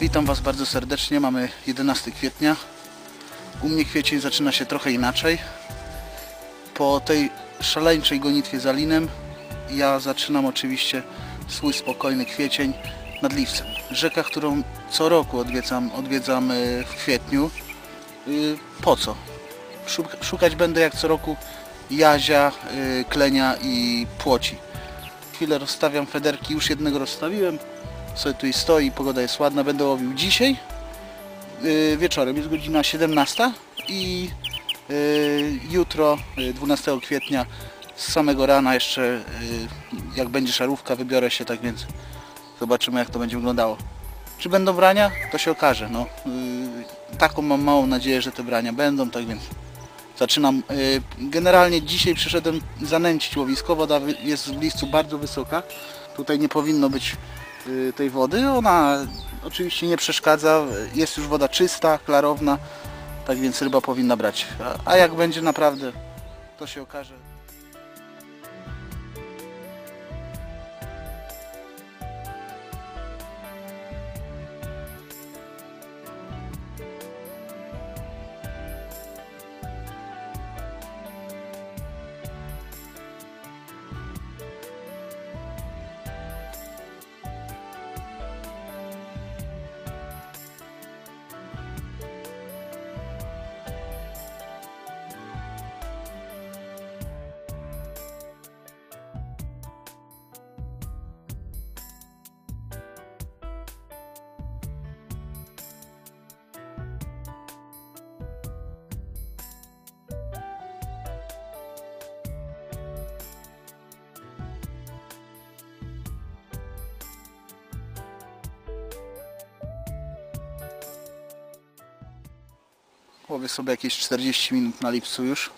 Witam Was bardzo serdecznie. Mamy 11 kwietnia. U mnie kwiecień zaczyna się trochę inaczej. Po tej szaleńczej gonitwie za linem ja zaczynam oczywiście swój spokojny kwiecień nad Liwcem. Rzeka, którą co roku odwiedzam, odwiedzam y, w kwietniu. Y, Po co? Szuk- Szukać będę jak co roku jazia, y, klenia i płoci. Chwilę rozstawiam federki, już jednego rozstawiłem. Sobie tu i stoi, pogoda jest ładna, będę łowił dzisiaj y, wieczorem, jest godzina 17 i y, jutro, y, 12 kwietnia z samego rana jeszcze y, jak będzie szarówka wybiorę się, tak więc zobaczymy jak to będzie wyglądało. Czy będą brania? To się okaże. No, y, taką mam małą nadzieję, że te brania będą, tak więc zaczynam. y, Generalnie dzisiaj przyszedłem zanęcić łowisko, woda jest w listu bardzo wysoka. Tutaj nie powinno być tej wody. Ona oczywiście nie przeszkadza, jest już woda czysta, klarowna, tak więc ryba powinna brać. A, a jak będzie naprawdę, to się okaże. Łowię sobie jakieś 40 minut na lipcu już.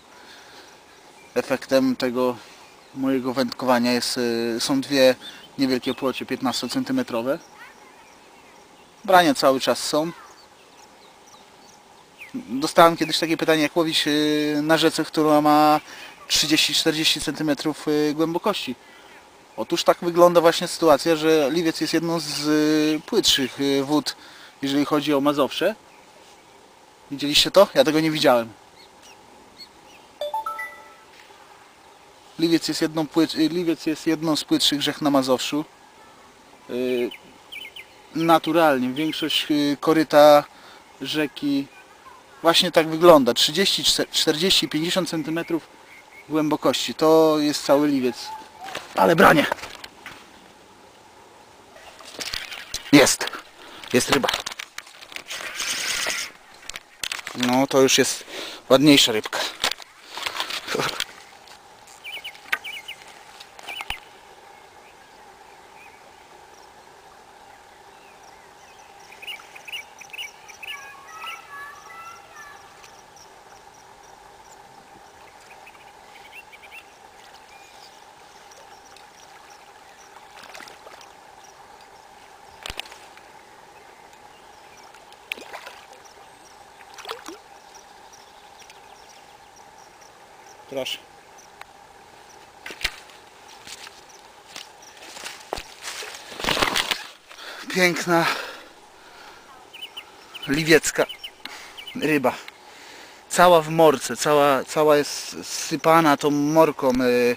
Efektem tego mojego wędkowania jest, y, są dwie niewielkie płocie 15 cm. Brania cały czas są. Dostałem kiedyś takie pytanie, jak łowić y, na rzece, która ma 30-40 cm y, głębokości. Otóż tak wygląda właśnie sytuacja, że Liwiec jest jedną z płytszych wód, jeżeli chodzi o Mazowsze. Widzieliście to? Ja tego nie widziałem. Liwiec jest jedną, płyt, y, Liwiec jest jedną z płytszych rzek na Mazowszu. Y, Naturalnie, większość y, koryta rzeki właśnie tak wygląda. 30, 40, 50 cm głębokości. To jest cały Liwiec. Ale branie! Jest! Jest ryba. No to już jest ładniejsza rybka. Proszę. Piękna liwiecka ryba. Cała w morce, cała, cała jest sypana tą morką y,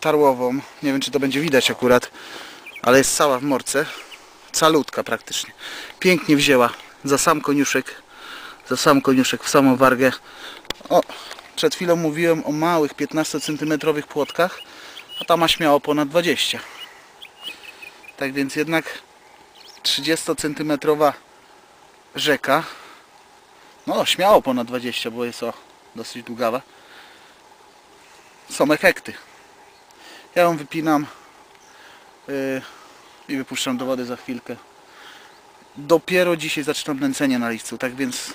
tarłową. Nie wiem czy to będzie widać akurat, ale jest cała w morce. Calutka praktycznie. Pięknie wzięła za sam koniuszek. Za sam koniuszek w samą wargę. Przed chwilą mówiłem o małych 15 cm płotkach, a ta ma śmiało ponad 20. Tak więc jednak 30 cm rzeka, no śmiało ponad 20, bo jest o dosyć długawa. Są efekty. Ja ją wypinam yy, i wypuszczam do wody za chwilkę. Dopiero dzisiaj zaczynam nęcenie na liściu, tak więc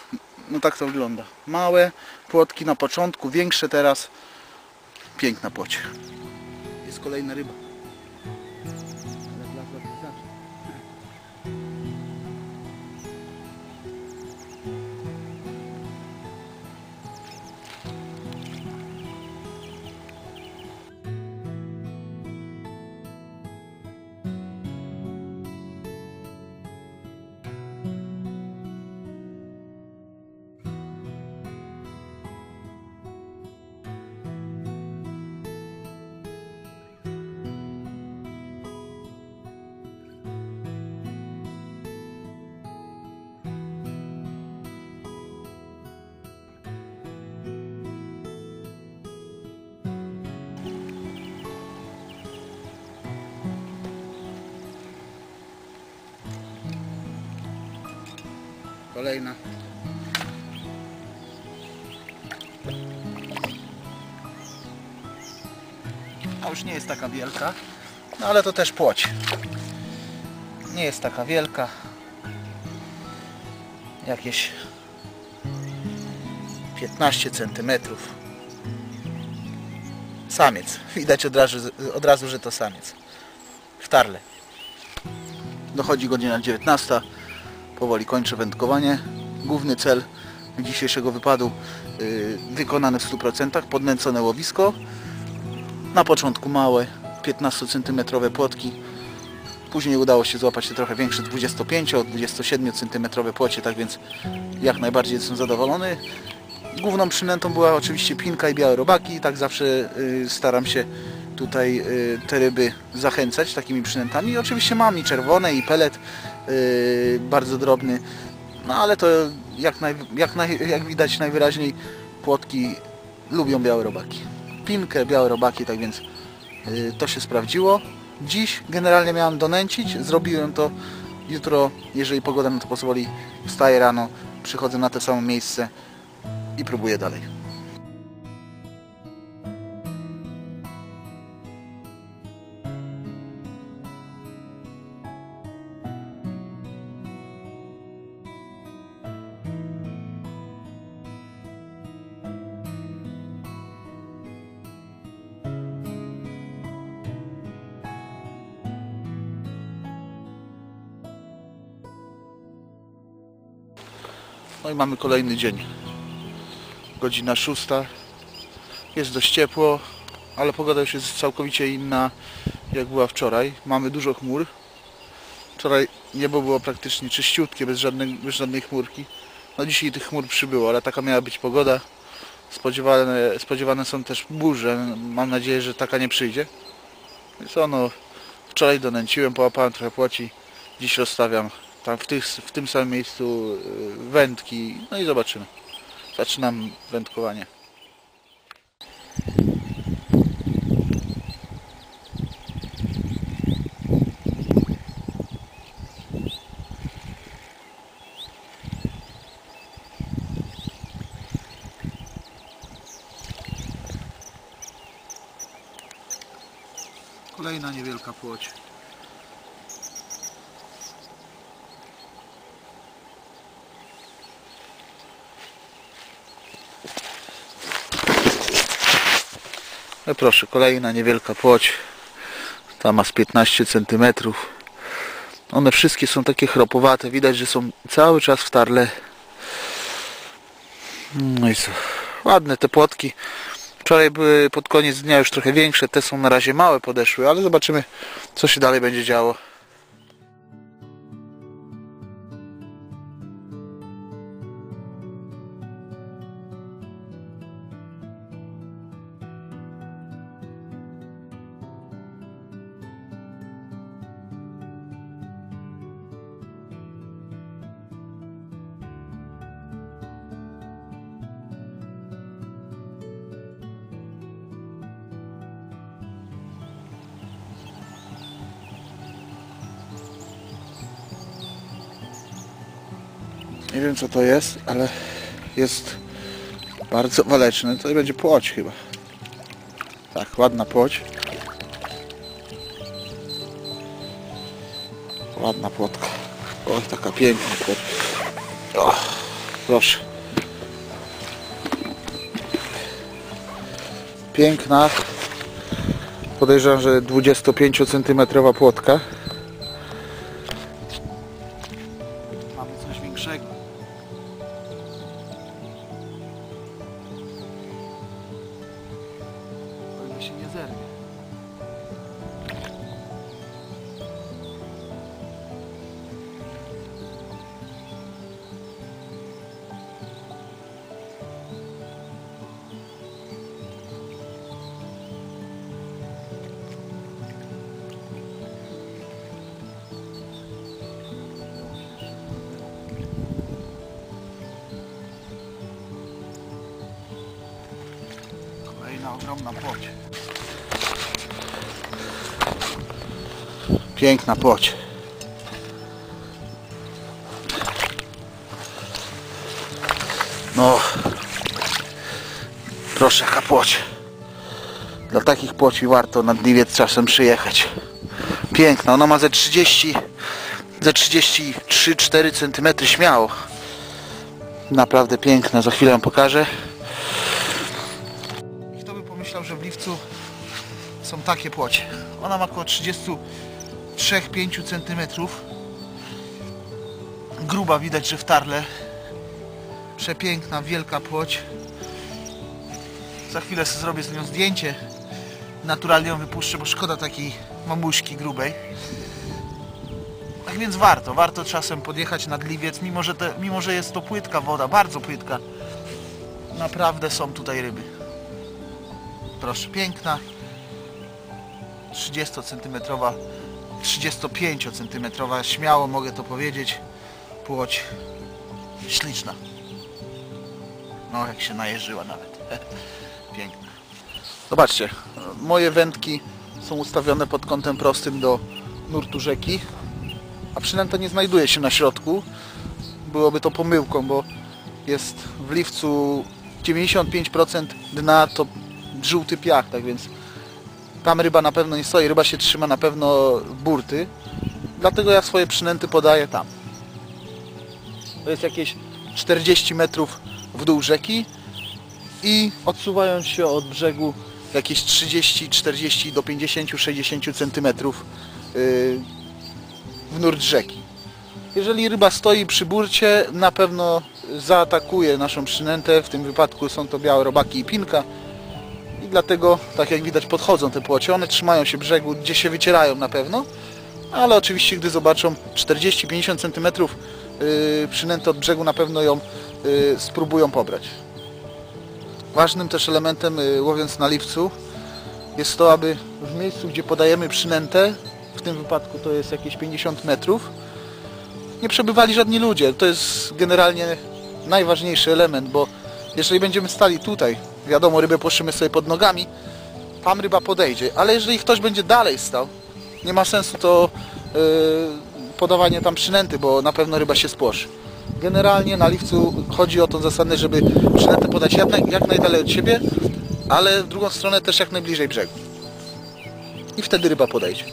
no tak to wygląda. Małe płotki na początku, większe teraz. Piękna płoć. Jest kolejna ryba. Kolejna. A już nie jest taka wielka, no ale to też płoć. Nie jest taka wielka. Jakieś 15 centymetrów. Samiec. Widać od razu, od razu, że to samiec. W tarle. Dochodzi godzina 19. Powoli kończę wędkowanie. Główny cel dzisiejszego wypadu yy, wykonany w 100%. Podnęcone łowisko. Na początku małe 15 cm płotki. Później udało się złapać te trochę większe 25-27 cm płocie, tak więc jak najbardziej jestem zadowolony. Główną przynętą była oczywiście pinka i białe robaki. Tak zawsze y, staram się tutaj y, te ryby zachęcać takimi przynętami. Oczywiście mam i czerwone i pelet bardzo drobny. No ale to jak, naj, jak, naj, jak widać najwyraźniej płotki lubią białe robaki. Pinkę, białe robaki, tak więc y, to się sprawdziło. Dziś generalnie miałem donęcić. Zrobiłem to jutro, jeżeli pogoda na to pozwoli, wstaję rano, przychodzę na to samo miejsce i próbuję dalej. No i mamy kolejny dzień. Godzina szósta. Jest dość ciepło, ale pogoda już jest całkowicie inna jak była wczoraj. Mamy dużo chmur. Wczoraj niebo było praktycznie czyściutkie, bez żadnej, bez żadnej chmurki. No dzisiaj tych chmur przybyło, ale taka miała być pogoda. Spodziewane, spodziewane są też burze. Mam nadzieję, że taka nie przyjdzie. Więc ono, wczoraj donęciłem, połapałem trochę płoci. Dziś rozstawiam tam w, tych, w tym samym miejscu y, wędki. No i zobaczymy. Zaczynam wędkowanie. Kolejna niewielka płoć. No proszę, kolejna niewielka płoć. Ta ma z 15 cm. One wszystkie są takie chropowate. Widać, że są cały czas w tarle. No i co? Ładne te płotki. Wczoraj były pod koniec dnia już trochę większe. Te są na razie małe podeszły, ale zobaczymy co się dalej będzie działo. Nie wiem co to jest, ale jest bardzo waleczny. To będzie płoć chyba. Tak, ładna płoć. Ładna płotka. O, taka piękna płotka. Proszę. Piękna. Podejrzewam, że 25 cm płotka. Zerwie. Ogromna płoć. Piękna płoć. No, proszę jaka płoć. Dla takich płoci warto nad Gliwiec czasem przyjechać. Piękna, ona ma ze 30, ze 33-4 cm śmiało. Naprawdę piękna, za chwilę pokażę. I kto by pomyślał, że w Liwcu są takie płocie. Ona ma około 33-5 cm. Gruba widać, że w tarle. Przepiękna, wielka płoć. Za chwilę sobie zrobię z nią zdjęcie. Naturalnie ją wypuszczę, bo szkoda takiej mamuśki grubej. Tak więc warto, warto czasem podjechać nad Liwiec, mimo że, te, mimo że jest to płytka woda, bardzo płytka. Naprawdę są tutaj ryby. Proszę, piękna. 30 cm, 35 cm, śmiało mogę to powiedzieć. Płoć śliczna. No, jak się najeżyła nawet. Piękna. Zobaczcie, moje wędki są ustawione pod kątem prostym do nurtu rzeki, a przynęta nie znajduje się na środku. Byłoby to pomyłką, bo jest w liwcu 95% dna to żółty piach, tak więc tam ryba na pewno nie stoi, ryba się trzyma na pewno burty, dlatego ja swoje przynęty podaję tam. To jest jakieś 40 metrów w dół rzeki i odsuwając się od brzegu jakieś 30, 40 do 50, 60 centymetrów yy, w nurt rzeki. Jeżeli ryba stoi przy burcie, na pewno zaatakuje naszą przynętę, w tym wypadku są to białe robaki i pinka dlatego, tak jak widać, podchodzą te płocie. One trzymają się brzegu, gdzie się wycierają na pewno, ale oczywiście, gdy zobaczą 40-50 cm yy, przynętę od brzegu, na pewno ją yy, spróbują pobrać. Ważnym też elementem yy, łowiąc na liwcu jest to, aby w miejscu, gdzie podajemy przynętę, w tym wypadku to jest jakieś 50 metrów, nie przebywali żadni ludzie. To jest generalnie najważniejszy element, bo jeżeli będziemy stali tutaj, wiadomo, rybę płoszymy sobie pod nogami, tam ryba podejdzie, ale jeżeli ktoś będzie dalej stał, nie ma sensu to yy, podawanie tam przynęty, bo na pewno ryba się spłoszy. Generalnie na liwcu chodzi o tą zasadę, żeby przynętę podać jak, jak najdalej od siebie, ale w drugą stronę też jak najbliżej brzegu. I wtedy ryba podejdzie.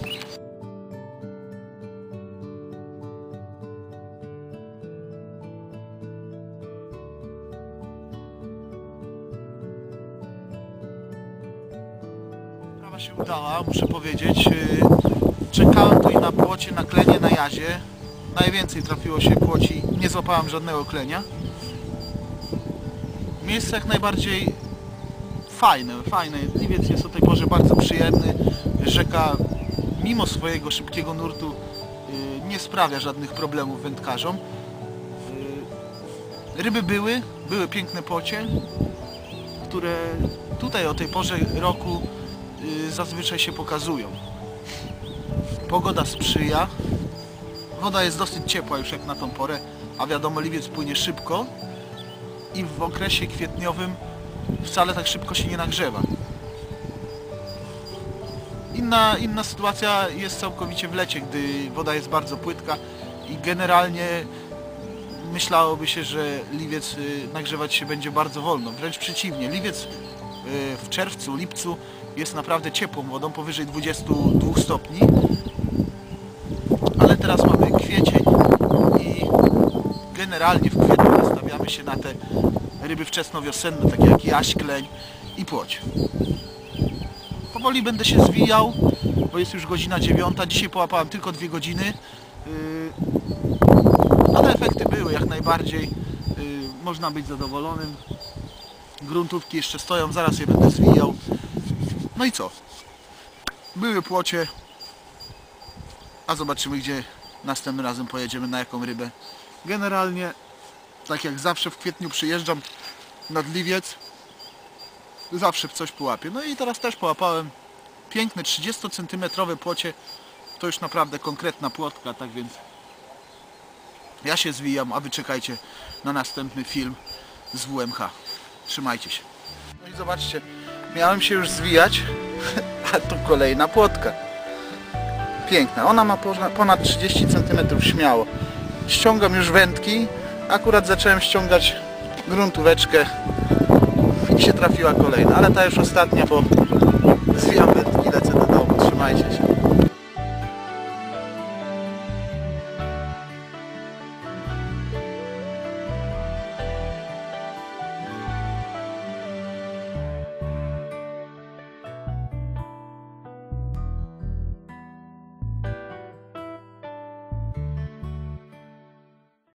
Udała, muszę powiedzieć. Yy, Czekałem tu i na płocie, na klenie, na jazie. Najwięcej trafiło się płoci, nie złapałem żadnego klenia. Miejsce jak najbardziej fajne, fajne. Liwiec jest o tej porze bardzo przyjemny. Rzeka mimo swojego szybkiego nurtu yy, nie sprawia żadnych problemów wędkarzom. Yy, Ryby były, były piękne płocie, które tutaj o tej porze roku zazwyczaj się pokazują. Pogoda sprzyja. Woda jest dosyć ciepła już jak na tą porę, a wiadomo, liwiec płynie szybko i w okresie kwietniowym wcale tak szybko się nie nagrzewa. Inna, inna sytuacja jest całkowicie w lecie, gdy woda jest bardzo płytka i generalnie myślałoby się, że liwiec y, nagrzewać się będzie bardzo wolno. Wręcz przeciwnie, liwiec y, w czerwcu, lipcu jest naprawdę ciepłą wodą, powyżej 22 stopni. Ale teraz mamy kwiecień i generalnie w kwietniu nastawiamy się na te ryby wczesnowiosenne, takie jak jaś, kleń i płoć. Powoli będę się zwijał, bo jest już godzina dziewiąta. Dzisiaj połapałem tylko dwie godziny. Yy, Ale efekty były jak najbardziej. Yy, Można być zadowolonym. Gruntówki jeszcze stoją, zaraz je będę zwijał. No i co? Były płocie, a zobaczymy gdzie następnym razem pojedziemy, na jaką rybę. Generalnie, tak jak zawsze w kwietniu przyjeżdżam nad Liwiec, zawsze coś połapię. No i teraz też połapałem piękne 30 cm płocie. To już naprawdę konkretna płotka, tak więc ja się zwijam, a wy czekajcie na następny film z WMH. Trzymajcie się. No i zobaczcie, miałem się już zwijać, a tu kolejna płotka. Piękna, ona ma ponad 30 cm śmiało. Ściągam już wędki, akurat zacząłem ściągać gruntóweczkę i się trafiła kolejna, ale ta już ostatnia, bo zwijam